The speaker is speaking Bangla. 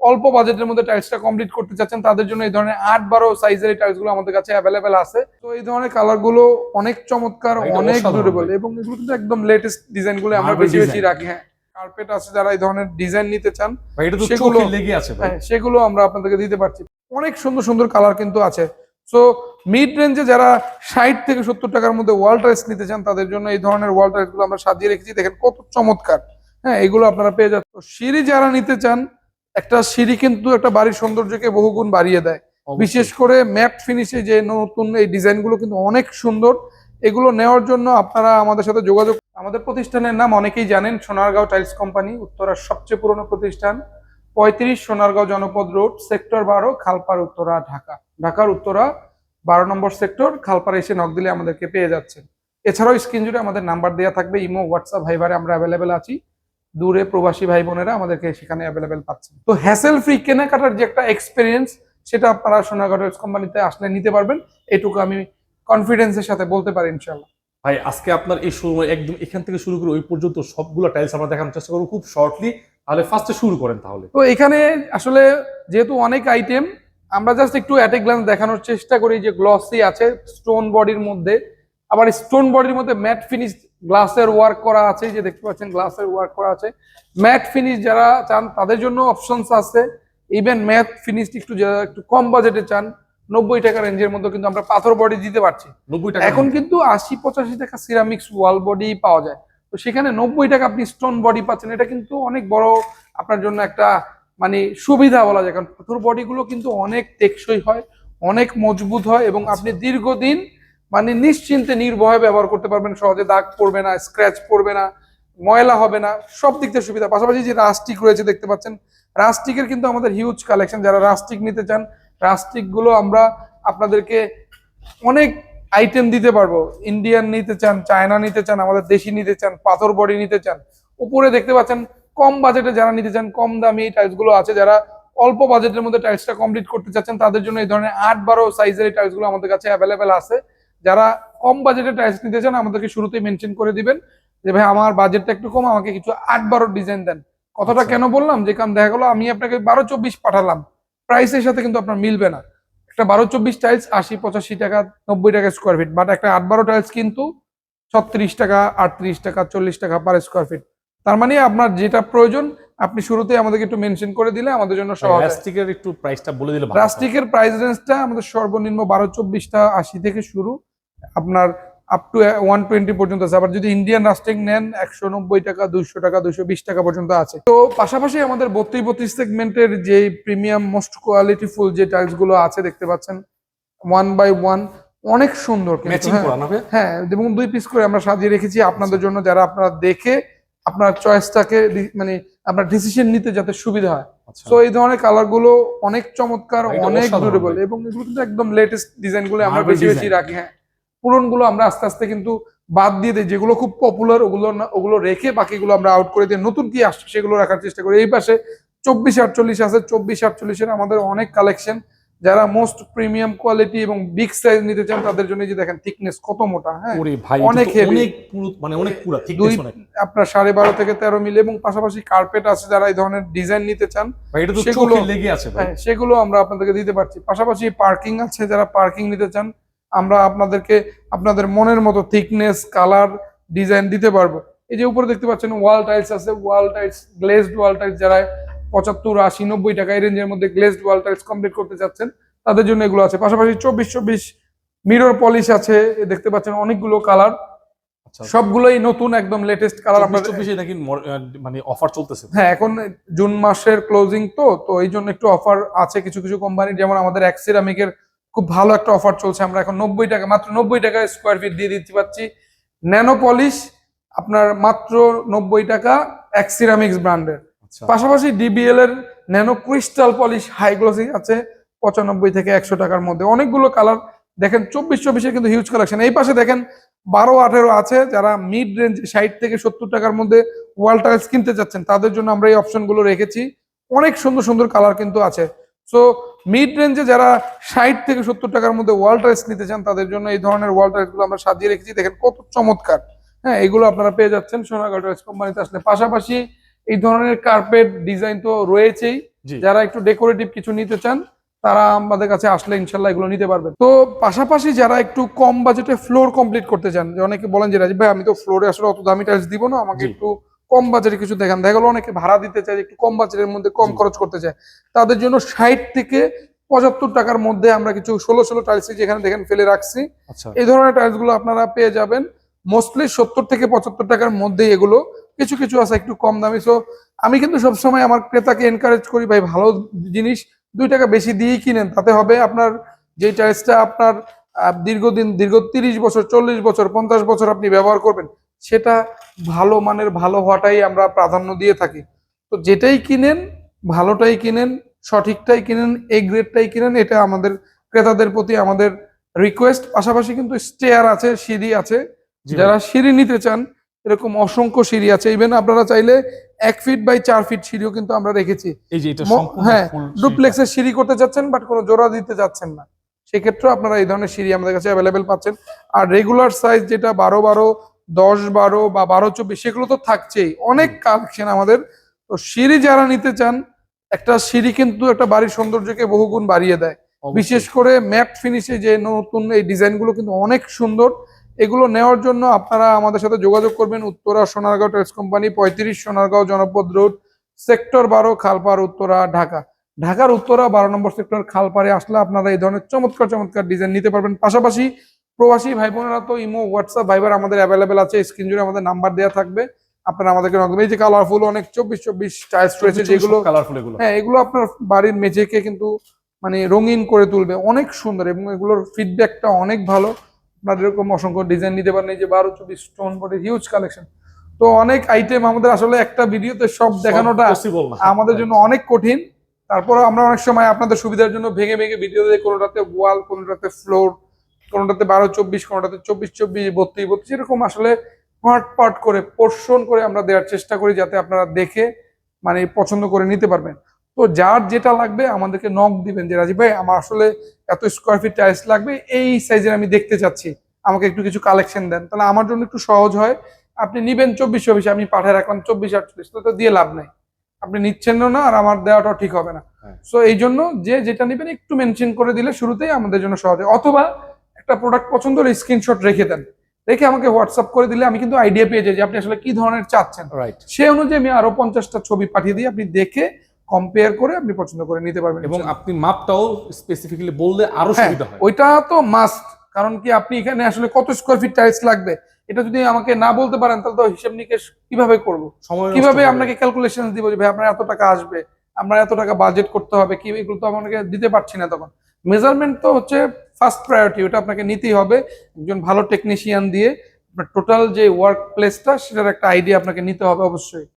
অল্প বাজেটের মধ্যে টাইলসটা কমপ্লিট করতে চাচ্ছেন তাদের জন্য এই ধরনের আট বারো সাইজের এই টাইলসগুলো আমাদের কাছে অ্যাভেলেবেল আছে। তো এই ধরনের কালারগুলো অনেক চমৎকার অনেক ডিউরেবল এবং এগুলো কিন্তু একদম লেটেস্ট ডিজাইনগুলো আমরা বেশি বেশি। রাখি হ্যাঁ। কার্পেট আছে যারা এই ধরনের ডিজাইন নিতে চান সেগুলো- লেগে আছে হ্যাঁ সেগুলো আমরা আপনাদেরকে দিতে পারছি। অনেক সুন্দর সুন্দর কালার কিন্তু আছে। সো মিড রেঞ্জে যারা ষাট থেকে সত্তর টাকার মধ্যে ওয়াল টাইলস নিতে চান তাদের জন্য এই ধরনের ওয়াল টাইলসগুলো আমরা সাজিয়ে রেখেছি। দেখেন কত চমৎকার। হ্যাঁ এগুলো আপনারা পেয়ে যাচ্ছেন। সিঁড়ি যারা নিতে চান একটা সিঁড়ি কিন্তু একটা বাড়ির সৌন্দর্যকে বহুগুণ বাড়িয়ে দেয়। বিশেষ করে ম্যাট ফিনিশে যে নতুন এই ডিজাইনগুলো কিন্তু অনেক সুন্দর। এগুলো নেওয়ার জন্য আপনারা আমাদের সাথে যোগাযোগ আমাদের প্রতিষ্ঠানের নাম অনেকেই জানেন সোনারগাঁও টাইলস কোম্পানি উত্তরার সবচেয়ে পুরনো প্রতিষ্ঠান। পঁয়ত্রিশ সোনারগাঁও জনপদ রোড সেক্টর বারো খালপাড় উত্তরা ঢাকা। ঢাকার উত্তরা বারো নম্বর সেক্টর খালপাড়ে এসে নক দিলে আমাদেরকে পেয়ে যাচ্ছেন। এছাড়াও স্ক্রিন জুড়ে আমাদের নাম্বার দেওয়া থাকবে ইমো হোয়াটসঅ্যাপ ভাইবারে আমরা অ্যাভেলেবেল আছি। দূরে প্রবাসী ভাই বোনেরা আমাদেরকে সেখানে অ্যাভেলেবেল পাচ্ছেন তো হ্যাসেল ফ্রি কেনাকাটার যে একটা এক্সপিরিয়েন্স সেটা আপনারা টাইলস কোম্পানিতে আসলে নিতে পারবেন। এটুকু আমি কনফিডেন্সের সাথে বলতে পারি ইনশাল্লাহ ভাই আজকে আপনার এই শুরু একদম এখান থেকে শুরু করে ওই পর্যন্ত সবগুলো টাইলস আমরা দেখানোর চেষ্টা করব খুব শর্টলি তাহলে ফার্স্টে শুরু করেন তাহলে। তো এখানে আসলে যেহেতু অনেক আইটেম আমরা জাস্ট একটু অ্যাট এ গ্লান্স দেখানোর চেষ্টা করি যে গ্লসি আছে স্টোন বডির মধ্যে। আবার স্টোন বডির মধ্যে ম্যাট ফিনিশ গ্লাসের ওয়ার্ক করা আছে যে দেখতে পাচ্ছেন গ্লাসের ওয়ার্ক করা আছে। ম্যাট ফিনিশ যারা চান তাদের জন্য অপশনস আছে। ইভেন ম্যাট ফিনিশ একটু যারা একটু কম বাজেটে চান নব্বই টাকা রেঞ্জের মধ্যে কিন্তু আমরা পাথর বডি দিতে পারছি। নব্বই টাকা এখন কিন্তু আশি পঁচাশি টাকা সিরামিক্স ওয়াল বডি পাওয়া যায়। তো সেখানে নব্বই টাকা আপনি স্টোন বডি পাচ্ছেন এটা কিন্তু অনেক বড় আপনার জন্য একটা মানে সুবিধা বলা যায়। কারণ পাথর বডিগুলো কিন্তু অনেক টেকসই হয় অনেক মজবুত হয় এবং আপনি দীর্ঘদিন মানে নিশ্চিন্তে নির্ভয়ে ব্যবহার করতে পারবেন, সহজে দাগ পড়বে না স্ক্র্যাচ পড়বে না, ময়লা হবে না, সব দিক থেকে সুবিধা। পাশাপাশি যে রাস্টিক রয়েছে দেখতে পাচ্ছেন, রাস্টিকের কিন্তু আমাদের হিউজ কালেকশন যারা রাস্টিক নিতে চান রাস্টিকগুলো আমরা আপনাদেরকে অনেক আইটেম দিতে পারব। ইন্ডিয়ান নিতে চান চায়না নিতে চান, আমাদের দেশি নিতে চান, পাথর বডি নিতে চান। উপরে দেখতে পাচ্ছেন, কম বাজেটে যারা নিতে চান, কম দামি টাইলসগুলো আছে, যারা অল্প বাজেটের মধ্যে টাইলসটা কমপ্লিট করতে চাচ্ছেন, তাদের জন্য এই ধরনের আট বারো সাইজের এই টাইলসগুলো আমাদের কাছে অ্যাভেলেবেল আছে। যারা কম বাজেটে টাইলস নিতে চান আমাদেরকে শুরুতেই মেনশন করে দিবেন যে ভাই আমার বাজেটটা একটু কম আমাকে কিছু আট বারো ডিজাইন দেন। কথাটা আচ্ছা। কেন বললাম? যে কারণ দেখা গেলো আমি আপনাকে বারো চব্বিশ পাঠালাম। প্রাইসের সাথে কিন্তু আপনার মিলবে না। একটা বারো চব্বিশ টাইলস আশি পঁচাশি টাকা নব্বই টাকা স্কোয়ার ফিট বাট একটা আট বারো টাইলস কিন্তু ছত্রিশ টাকা আটত্রিশ টাকা চল্লিশ টাকা পার স্কোয়ার ফিট তার মানে আপনার যেটা প্রয়োজন আপনি শুরুতে আমাদেরকে একটু মেনশন করে দিলে আমাদের জন্য সহজ রাস্টিকের একটু প্রাইসটা বলে দিলে প্লাস্টিকের প্রাইস রেঞ্জটা আমাদের সর্বনিম্ন বারো চব্বিশটা আশি থেকে শুরু। আপনার আপ টু ওয়ান টোয়েন্টি পর্যন্ত আছে। আবার যদি ইন্ডিয়ান রাস্টিং নেন একশো নব্বই টাকা দুইশো টাকা দুইশো বিশ টাকা পর্যন্ত আছে। তো পাশাপাশি আমাদের বত্রিশ বত্রিশ সেগমেন্টের যে প্রিমিয়াম মোস্ট কোয়ালিটি ফুল যে টাইলসগুলো আছে দেখতে পাচ্ছেন ওয়ান বাই ওয়ান অনেক সুন্দর হ্যাঁ। হ্যাঁ এবং দুই পিস করে আমরা সাজিয়ে রেখেছি। আপনাদের জন্য যারা আপনারা দেখে আপনার চয়েসটাকে মানে আপনার ডিসিশন নিতে যাতে সুবিধা হয়। আচ্ছা। তো এই ধরনের কালারগুলো অনেক চমৎকার অনেক ডিউরেবল এবং এগুলো কিন্তু একদম লেটেস্ট ডিজাইনগুলো আমরা বেশি বেশি। রাখি হ্যাঁ। পুরনগুলো আমরা আস্তে আস্তে কিন্তু বাদ দিয়ে দিই। যেগুলো খুব পপুলার ওগুলো ওগুলো রেখে বাকিগুলো আমরা আউট করে দিই নতুন কি আসছে সেগুলো রাখার চেষ্টা করি। এই পাশে চব্বিশ আটচল্লিশ আছে। চব্বিশ আটচল্লিশের আমাদের অনেক কালেকশন যারা মোস্ট প্রিমিয়াম কোয়ালিটি এবং বিগ সাইজ নিতে চান তাদের জন্য যে দেখেন থিকনেস কত মোটা হ্যাঁ? অনেক অনেক মানে অনেক পুরা দুই আপনার সাড়ে বারো থেকে তেরো মিলে এবং পাশাপাশি কার্পেট আছে যারা এই ধরনের ডিজাইন নিতে চান সেগুলো- হ্যাঁ সেগুলো আমরা আপনাদেরকে দিতে পারছি। পাশাপাশি পার্কিং আছে যারা পার্কিং নিতে চান আমরা আপনাদেরকে আপনাদের মনের মতো থিকনেস কালার ডিজাইন দিতে পারব। এই যে উপরে দেখতে পাচ্ছেন ওয়াল টাইলস আছে wall tiles glazed wall tiles যারা পঁচাত্তর আশি নব্বই টাকা এই রেঞ্জের মধ্যে গ্লেজড ওয়াল টাইলস কমপ্লিট করতে চাচ্ছেন তাদের জন্য এগুলো আছে। পাশাপাশি চব্বিশ চব্বিশ মিরর পলিশ আছে দেখতে পাচ্ছেন অনেকগুলো কালার আচ্ছা। সবগুলোই নতুন একদম লেটেস্ট কালার আপনাদের চব্বিশে নাকি মানে অফার চলতেছে? হ্যাঁ এখন জুন মাসের ক্লোজিং তো তো এই জন্য একটু অফার আছে কিছু কিছু কোম্পানি যেমন আমাদের এক্সিরামিকের খুব ভালো একটা অফার চলছে। আমরা এখন নব্বই টাকা মাত্র নব্বই টাকা স্কোয়ার ফিট দিয়ে দিতে পারছি। ন্যানো পলিশ আপনার মাত্র নব্বই টাকা ব্র্যান্ডের আচ্ছা। পাশাপাশি ডিবিএল এর nano crystal polish high glossy আছে পঁচানব্বই থেকে একশো টাকার মধ্যে। অনেকগুলো কালার দেখেন চব্বিশ চব্বিশের কিন্তু হিউজ কালেকশন এই পাশে দেখেন বারো আঠেরো আছে যারা মিড রেঞ্জ ষাট থেকে সত্তর টাকার মধ্যে ওয়াল টাইলস কিনতে চাচ্ছেন তাদের জন্য আমরা এই অপশনগুলো রেখেছি। অনেক সুন্দর সুন্দর কালার কিন্তু আছে। সো মিড রেঞ্জে যারা ষাট থেকে সত্তর টাকার মধ্যে ওয়াল টাইলস নিতে চান তাদের জন্য এই ধরনের ওয়াল টাইলসগুলো আমরা সাজিয়ে রেখেছি। দেখেন কত চমৎকার। হ্যাঁ এগুলো আপনারা পেয়ে যাচ্ছেন সোনাগড় টাইলস কোম্পানিতে আসলে। পাশাপাশি এই ধরনের কার্পেট ডিজাইন তো রয়েছেই। যারা একটু ডেকোরেটিভ কিছু নিতে চান তারা আমাদের কাছে আসলে ইনশাল্লাহ এগুলো নিতে পারবেন। তো পাশাপাশি যারা একটু কম বাজেটে ফ্লোর কমপ্লিট করতে চান অনেকে বলেন যে রাজীব ভাই আমি তো ফ্লোরে আসলে অত দামি টাইলস দিব না আমাকে একটু কম বাজারে কিছু দেখান। দেখা গেলো অনেকে ভাড়া দিতে চায় একটু কম বাজারের মধ্যে কম খরচ করতে চায়। তাদের জন্য ষাট থেকে পঁচাত্তর টাকার মধ্যে আমরা কিছু ষোলো ষোলো টাইলস যেখানে দেখেন ফেলে রাখছি। আচ্ছা। এই ধরনের টাইলসগুলো আপনারা পেয়ে যাবেন। মোস্টলি সত্তর থেকে পঁচাত্তর টাকার মধ্যে এগুলো। কিছু কিছু আছে একটু কম দামি। সো আমি কিন্তু সবসময় আমার ক্রেতাকে এনকারেজ করি ভাই ভালো জিনিস দুই টাকা বেশি দিয়েই কিনেন। তাতে হবে আপনার যে টাইলসটা আপনার দীর্ঘদিন দীর্ঘ তিরিশ বছর চল্লিশ বছর পঞ্চাশ বছর আপনি ব্যবহার করবেন সেটা ভালো মানের ভালো হওয়াটাই আমরা প্রাধান্য দিয়ে থাকি। তো যেটাই কিনেন ভালোটাই কিনেন সঠিকটাই কিনেন এই গ্রেডটাই কিনেন এটা আমাদের ক্রেতাদের প্রতি আমাদের রিকোয়েস্ট পাশাপাশি কিন্তু স্টেয়ার আছে সিঁড়ি আছে। যারা সিঁড়ি নিতে চান এরকম অসংখ্য সিঁড়ি আছে। ইভেন আপনারা চাইলে এক ফিট বাই চার ফিট সিঁড়িও কিন্তু আমরা রেখেছি। এটা হ্যাঁ, ডুপ্লেক্সের সিঁড়ি। করতে যাচ্ছেন বাট কোনো জোড়া দিতে যাচ্ছেন না। সেক্ষেত্রে আপনারা এই ধরনের সিঁড়ি আমাদের কাছে অ্যাভেলেবেল পাচ্ছেন। আর রেগুলার সাইজ যেটা বারো বারো দশ বারো বা বারো চব্বিশ সেগুলো তো থাকছেই। অনেক কালেকশন আমাদের। তো সিঁড়ি যারা নিতে চান একটা সিঁড়ি কিন্তু একটা বাড়ির সৌন্দর্যকে বহুগুণ বাড়িয়ে দেয়। বিশেষ করে ম্যাট ফিনিশে যে নতুন এই ডিজাইনগুলো কিন্তু অনেক সুন্দর। এগুলো নেওয়ার জন্য আপনারা আমাদের সাথে যোগাযোগ করবেন। উত্তরা সোনারগাঁও টেক্স কোম্পানি পঁয়ত্রিশ সোনারগাঁও জনপদ রোড সেক্টর বারো খালপাড় উত্তরা ঢাকা। ঢাকার উত্তরা বারো নম্বর সেক্টর খালপাড়ে আসলে আপনারা এই ধরনের চমৎকার চমৎকার ডিজাইন নিতে পারবেন। পাশাপাশি প্রবাসী ভাই বোনেরা তো ইমো হোয়াটসঅ্যাপ ভাইবার আমাদের অ্যাভেলেবেল আছে স্ক্রিন জুড়ে আমাদের নাম্বার দেওয়া থাকবে। আপনারা আমাদেরকে দেবেন। এই যে কালারফুল অনেক চব্বিশ চব্বিশ টাইলস রয়েছে যেগুলো কালারফুল এগুলো। হ্যাঁ এগুলো আপনার বাড়ির মেঝেকে কিন্তু মানে রঙিন করে তুলবে। অনেক সুন্দর এবং এগুলোর ফিডব্যাকটা অনেক ভালো। আপনার এরকম অসংখ্য ডিজাইন নিতে পারেন এই যে বারো চব্বিশ স্টোন বডির হিউজ কালেকশন তো অনেক আইটেম আমাদের আসলে একটা ভিডিওতে সব দেখানোটা আমাদের জন্য অনেক কঠিন। তারপরে আমরা অনেক সময় আপনাদের সুবিধার জন্য ভেঙে ভেঙে ভিডিও দিয়ে কোনোটাতে ওয়াল কোনোটাতে ফ্লোর কোনোটাতে বারো চব্বিশ কোনোটাতে চব্বিশ চব্বিশ বত্রিশ বত্রিশ এরকম আসলে পার্ট পার্ট করে পোর্শন করে আমরা দেওয়ার চেষ্টা করি যাতে আপনারা দেখে মানে পছন্দ করে নিতে পারবেন। তো যার যেটা লাগবে আমাদেরকে নক দিবেন যে রাজীব ভাই আমার আসলে এত স্কোয়ার ফিট টাইলস লাগবে এই সাইজের আমি দেখতে চাচ্ছি। আমাকে একটু কিছু কালেকশন দেন। তাহলে আমার জন্য একটু সহজ হয়। আপনি নিবেন চব্বিশ চব্বিশ আমি পাঠায় রাখলাম চব্বিশ আটচল্লিশ তো তো দিয়ে লাভ নাই। আপনি নিচ্ছেন না আর আমার দেওয়াটাও ঠিক হবে না। হ্যাঁ। সো এই জন্য যে যেটা নেবেন একটু মেনশন করে দিলে শুরুতেই আমাদের জন্য সহজ হয়। অথবা একটা প্রোডাক্ট পছন্দ হলে স্ক্রিনশট রেখে দেন। রেখে আমাকে হোয়াটসঅ্যাপ করে দিলে আমি কিন্তু আইডিয়া পেয়ে যাই যে আপনি আসলে কি ধরনের চাচ্ছেন। রাইট সে অনুযায়ী আমি আরও পঞ্চাশটা ছবি পাঠিয়ে দিই আপনি দেখে কম্পেয়ার করে আপনি পছন্দ করে নিতে পারবেন এবং আপনি মাপটাও স্পেসিফিক্যালি বললে আরও হ্যাঁ, সুবিধা হয়। ওইটা তো মাস্ট কারণ কি আপনি এখানে আসলে কত স্কোয়ার ফিট টাইলস লাগবে? এটা যদি আমাকে না বলতে পারেন তাহলে তো হিসেব নিকেশ কীভাবে করব? সময় কীভাবে আপনাকে ক্যালকুলেশন দিব যে ভাই আপনার এত টাকা আসবে আপনার এত টাকা বাজেট করতে হবে? কি এগুলো তো আমাকে দিতে পারছি না তখন। মেজারমেন্ট তো হচ্ছে ফার্স্ট প্রায়োরিটি ওটা আপনাকে নিতেই হবে। একজন ভালো টেকনিশিয়ান দিয়ে টোটাল যে ওয়ার্ক প্লেসটা সেটার একটা আইডিয়া আপনাকে নিতে হবে অবশ্যই।